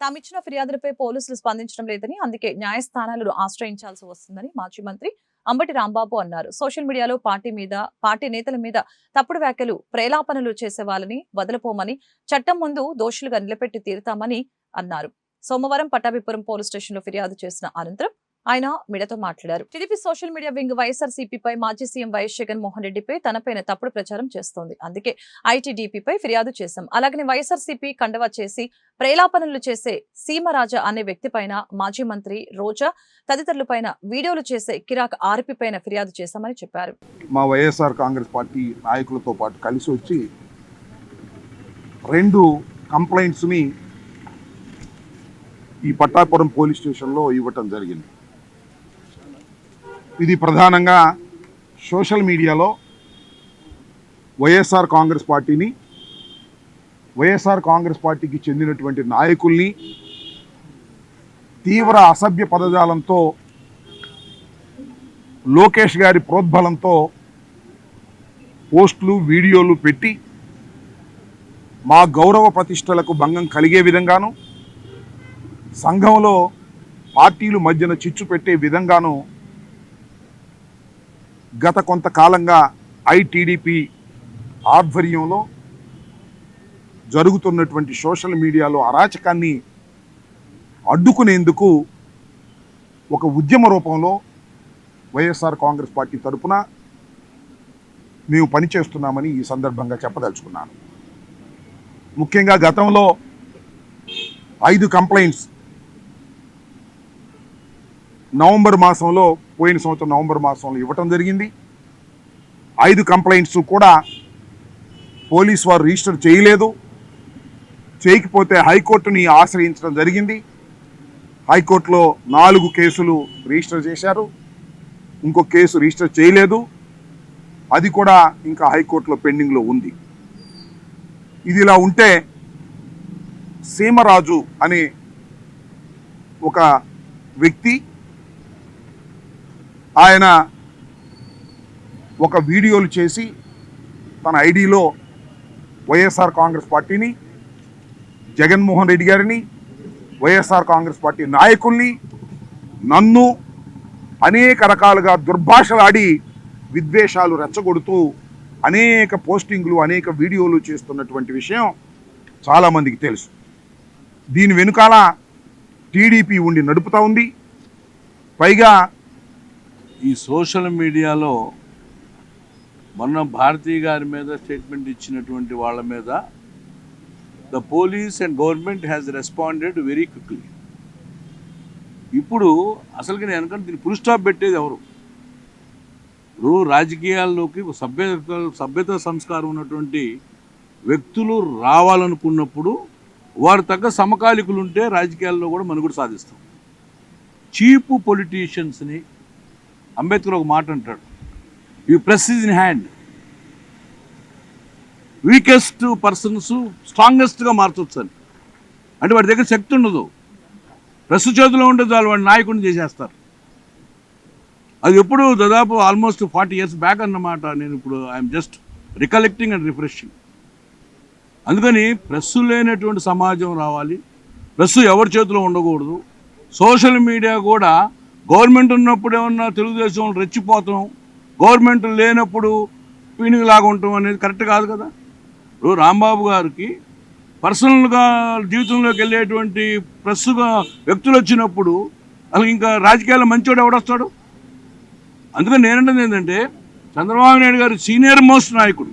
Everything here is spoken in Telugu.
తామిచ్చిన ఫిర్యాదులపై పోలీసులు స్పందించడం లేదని అందుకే న్యాయస్థానాలను ఆశ్రయించాల్సి వస్తుందని మాజీ మంత్రి అంబటి రాంబాబు అన్నారు. సోషల్ మీడియాలో పార్టీ మీద పార్టీ నేతల మీద తప్పుడు వ్యాఖ్యలు ప్రేలాపనలు చేసే వాళ్ళని వదలపోమని చట్టం ముందు దోషులుగా నిలబెట్టి తీరుతామని అన్నారు. సోమవారం పట్టాభిపురం పోలీస్ స్టేషన్లో ఫిర్యాదు చేసిన అనంతరం ఆయన మీడియాతో మాట్లాడారు. టీడీపీ సోషల్ మీడియా వింగ్ వైఎస్ఆర్సీపీపై మాజీ సీఎం వైఎస్ జగన్మోహన్ రెడ్డిపై తనపైన తప్పుడు ప్రచారం చేస్తోంది. అందుకే ఐటీడీపీపై ఫిర్యాదు చేశాం. అలాగని వైఎస్ఆర్సీపీ కండవా చేసి ప్రేలాపనలు చేసే సీమరాజా అనే వ్యక్తిపైన మాజీ మంత్రి రోజా తదితరులపైన వీడియోలు చేసే కిరాక్ ఆర్పి పైన ఫిర్యాదు చేశామని చెప్పారు. మా వైఎస్ఆర్ కాంగ్రెస్ పార్టీ నాయకులతో పాటు కలిసి వచ్చి రెండు కంప్లైంట్స్ని ఈ పట్టాపురం పోలీస్ స్టేషన్లో ఇవ్వటం జరిగింది. ఇది ప్రధానంగా సోషల్ మీడియాలో వైఎస్ఆర్ కాంగ్రెస్ పార్టీని వైఎస్ఆర్ కాంగ్రెస్ పార్టీకి చెందినటువంటి నాయకుల్ని తీవ్ర అసభ్య పదజాలంతో లోకేష్ గారి ప్రోద్బలంతో పోస్టులు వీడియోలు పెట్టి మా గౌరవ ప్రతిష్టలకు భంగం కలిగే విధంగాను సంఘంలో పార్టీలు మధ్యన చిచ్చు పెట్టే విధంగాను గత కొంతకాలంగా ఐటీడీపీ ఆధ్వర్యంలో జరుగుతున్నటువంటి సోషల్ మీడియాలో అరాచకాన్ని అడ్డుకునేందుకు ఒక ఉద్యమ రూపంలో వైఎస్ఆర్ కాంగ్రెస్ పార్టీ తరపున మేము పనిచేస్తున్నామని ఈ సందర్భంగా చెప్పదలుచుకున్నాను. ముఖ్యంగా గతంలో ఐదు కంప్లైంట్స్ నవంబర్ మాసంలో పోయిన సంవత్సరం నవంబర్ మాసంలో ఇవ్వటం జరిగింది. ఐదు కంప్లైంట్స్ కూడా పోలీస్ వారు రిజిస్టర్ చేయలేదు. చేయకపోతే హైకోర్టుని ఆశ్రయించడం జరిగింది. హైకోర్టులో నాలుగు కేసులు రిజిస్టర్ చేశారు. ఇంకో కేసు రిజిస్టర్ చేయలేదు. అది కూడా ఇంకా హైకోర్టులో పెండింగ్లో ఉంది. ఇది ఇలా ఉంటే సీమరాజు అనే ఒక వ్యక్తి ఆయన ఒక వీడియోలు చేసి తన ఐడిలో వైఎస్ఆర్ కాంగ్రెస్ పార్టీని జగన్మోహన్ రెడ్డి గారిని వైఎస్ఆర్ కాంగ్రెస్ పార్టీ నాయకుల్ని నన్ను అనేక రకాలుగా దుర్భాషలాడి విద్వేషాలు రెచ్చగొడుతూ అనేక పోస్టింగ్లు అనేక వీడియోలు చేస్తున్నటువంటి విషయం చాలామందికి తెలుసు. దీని వెనుకాల టీడీపీ ఉండి నడుపుతూ ఉంది. పైగా ఈ సోషల్ మీడియాలో మొన్న భారతీ గారి మీద స్టేట్మెంట్ ఇచ్చినటువంటి వాళ్ళ మీద the police and government has responded very quickly. ఇప్పుడు అసలుకి నేను అనుకుంటే దీన్ని ఫుల్ స్టాప్ పెట్టేది ఎవరు? ఇప్పుడు రాజకీయాల్లోకి సభ్య సభ్యత సభ్యత సంస్కారం ఉన్నటువంటి వ్యక్తులు రావాలనుకున్నప్పుడు వారు తగ్గ సమకాలికులు ఉంటే రాజకీయాల్లో కూడా మనుగడ సాధిస్తాం. చీపు పొలిటీషియన్స్ని అంబేద్కర్ ఒక మాట అంటాడు. You press is in hand weakest persons స్ట్రాంగెస్ట్గా మార్చొచ్చు అని. అంటే వాడి దగ్గర శక్తి ఉండదు. ప్రెస్ చేతిలో ఉండే వాళ్ళు వాడి నాయకుడిని చేసేస్తారు. అది ఎప్పుడు దాదాపు ఆల్మోస్ట్ ఫార్టీ ఇయర్స్ బ్యాక్ అన్నమాట. నేను ఇప్పుడు I'm just recollecting and refreshing అందుకని ప్రెస్ లేనటువంటి సమాజం రావాలి. ప్రెస్ ఎవరి చేతిలో ఉండకూడదు. సోషల్ మీడియా కూడా గవర్నమెంట్ ఉన్నప్పుడు ఏమన్నా తెలుగుదేశం రెచ్చిపోతాం గవర్నమెంట్ లేనప్పుడు పీనిలాగా ఉంటాం అనేది కరెక్ట్ కాదు కదా? ఇప్పుడు రాంబాబు గారికి పర్సనల్గా జీవితంలోకి వెళ్ళేటువంటి ప్రెస్గా వ్యక్తులు వచ్చినప్పుడు అసలు ఇంకా రాజకీయాల్లో మంచివాడు ఎవడొస్తాడు? అందుకని నేనంటే ఏంటంటే చంద్రబాబు నాయుడు గారు సీనియర్ మోస్ట్ నాయకుడు.